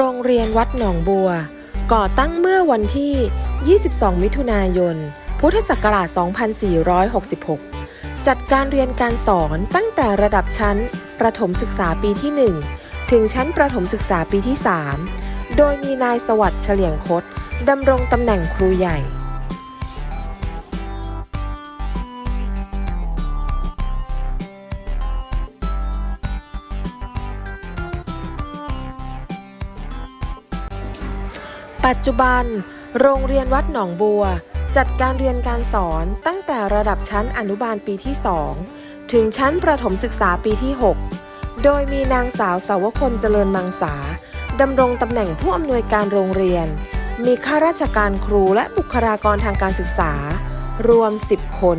โรงเรียนวัดหนองบัว ก่อตั้งเมื่อวันที่ 22 มิถุนายน พุทธศักราช 2466 จัดการเรียนการสอนตั้งแต่ระดับชั้น ประถมศึกษาปีที่ 1 ถึงชั้นประถมศึกษาปีที่ 3 โดยมีนายสวัสดิ์เฉลียงคดดำรงตำแหน่งครูใหญ่ ปัจจุบัน โรงเรียนวัดหนองบัว จัดการเรียนการสอนตั้งแต่ระดับชั้นอนุบาลปีที่ 2 ถึงชั้นประถมศึกษาปีที่ 6 โดยมีนางสาวสาวคนเจริญมังสาดำรงตำแหน่งผู้อำนวยการโรงเรียน มีข้าราชการครูและบุคลากรทางการศึกษา รวม 10 คน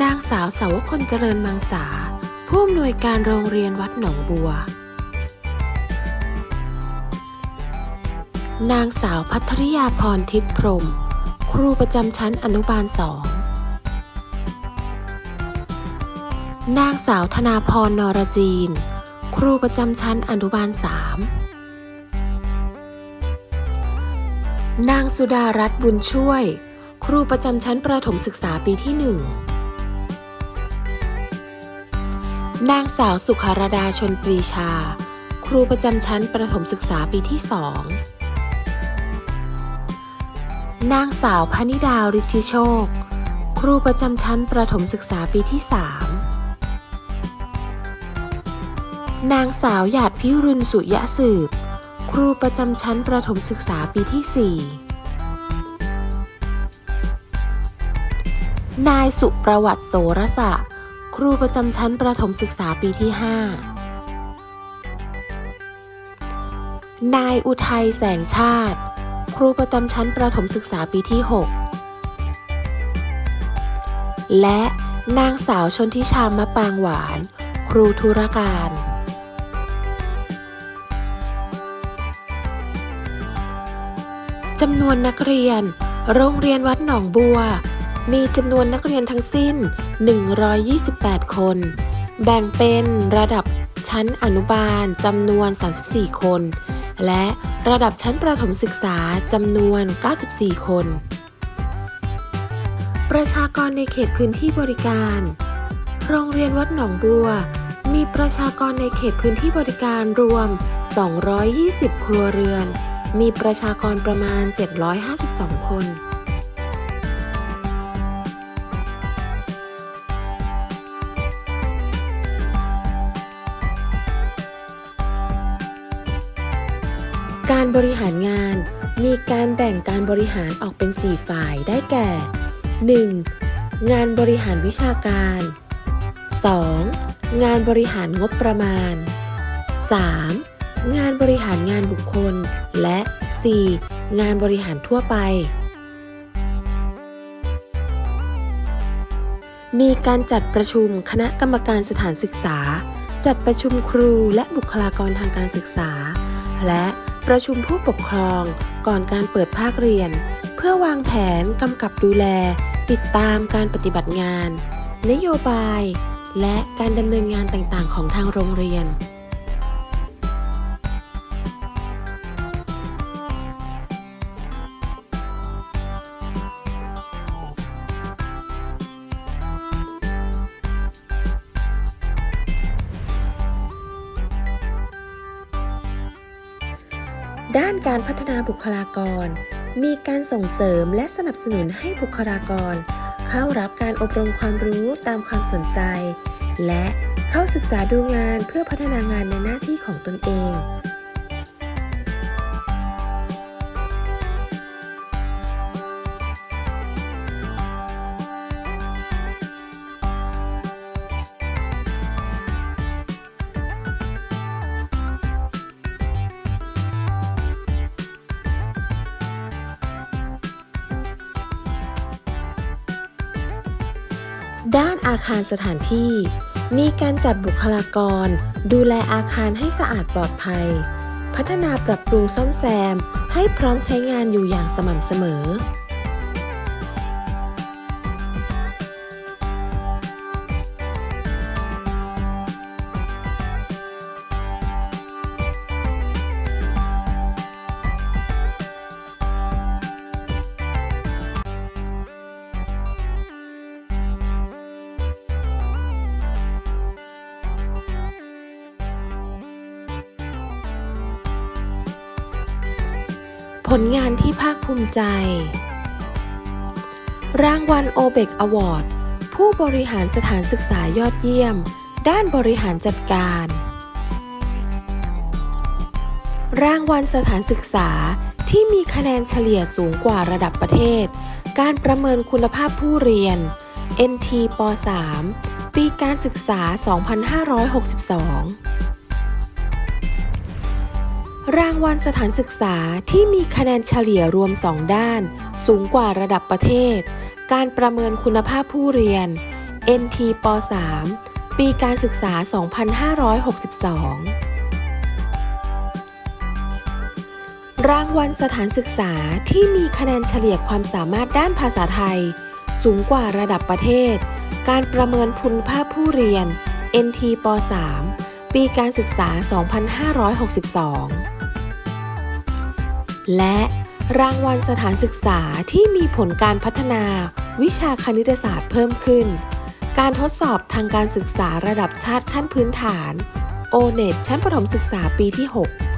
นางสาวสาวคนเจริญมังสา ผู้อำนวยการโรงเรียนวัดหนองบัว นางสาวพัทริยาพรทิศพรม ครูประจำชั้นอนุบาลสอง นางสาวธนาพรนรจีน ครูประจำชั้นอนุบาลสามนางสุดารัตน์บุญช่วย ครูประจำชั้นประถมศึกษาปีที่หนึ่ง นางสาวสุขารดาชนปรีชา ครูประจำชั้นประถมศึกษาปีที่สองนางสาวพนิดาฤทธิโชค ครูประจำชั้นประถมศึกษาปีที่สามนางสาวหยาดพิรุณสุยะสืบ ครูประจำชั้นประถมศึกษาปีที่สี่นายสุประวัติโสรสะ ครูประจำชั้นประถมศึกษาปีที่ 5 นายอุทัยแสงชาติ ครูประจำชั้นประถมศึกษาปีที่ 6 และนางสาวชนทิชามะปางหวาน ครูธุรการ จำนวนนักเรียน โรงเรียนวัดหนองบัว มีจำนวนนักเรียนทั้งสิ้น 128 คน แบ่งเป็นระดับชั้นอนุบาลจำนวน 34 คน และระดับชั้นประถมศึกษาจำนวน 94 คน ประชากรในเขตพื้นที่บริการ โรงเรียนวัดหนองบัว มีประชากรในเขตพื้นที่บริการรวม 220 ครัวเรือน มีประชากรประมาณ 752 คน การบริหารงานมีการแบ่งการบริหารออกเป็น 4 ฝ่ายได้แก่ 1. งานบริหารวิชาการ 2. งานบริหารงบประมาณ 3. งานบริหารงานบุคคล และ 4. งานบริหารทั่วไป มีการจัดประชุมคณะกรรมการสถานศึกษา จัดประชุมครูและบุคลากรทางการศึกษา และ ประชุมผู้ปกครองก่อนการเปิดภาคเรียน เพื่อวางแผนกำกับดูแล ติดตามการปฏิบัติงาน นโยบาย และการดำเนินงานต่างๆ ของทางโรงเรียน ด้านการพัฒนาบุคลากร มีการส่งเสริมและสนับสนุนให้บุคลากร เข้ารับการอบรมความรู้ตามความสนใจ และเข้าศึกษาดูงานเพื่อพัฒนางานในหน้าที่ของตนเอง ด้านอาคารสถานที่ มีการจัดบุคลากร ดูแลอาคารให้สะอาดปลอดภัย พัฒนาปรับปรุงซ่อมแซม ให้พร้อมใช้งานอยู่อย่างสม่ำเสมอ ผลงานที่ภาคภูมิใจ รางวัลโอเบกอวอร์ดผู้บริหารสถานศึกษายอดเยี่ยม ด้านบริหารจัดการ รางวัลสถานศึกษาที่มีคะแนนเฉลี่ยสูงกว่าระดับประเทศ การประเมินคุณภาพผู้เรียน NT ป .3 ปีการศึกษา 2562 รางวัลสถานศึกษาที่มีคะแนนเฉลี่ยรวม 2 ด้าน สูงกว่าระดับประเทศ การประเมินคุณภาพผู้เรียน NT ป .3 ปีการศึกษา 2562 รางวัลสถานศึกษาที่มีคะแนนเฉลี่ยความสามารถด้านภาษาไทย สูงกว่าระดับประเทศ การประเมินคุณภาพผู้เรียน NT ป .3 ปีการศึกษา 2562 และรางวัลสถานศึกษาที่มีผลการพัฒนาวิชาคณิตศาสตร์เพิ่มขึ้น การทดสอบทางการศึกษาระดับชาติขั้นพื้นฐาน o n e t ชั้นประถมศึกษาปีที่ 6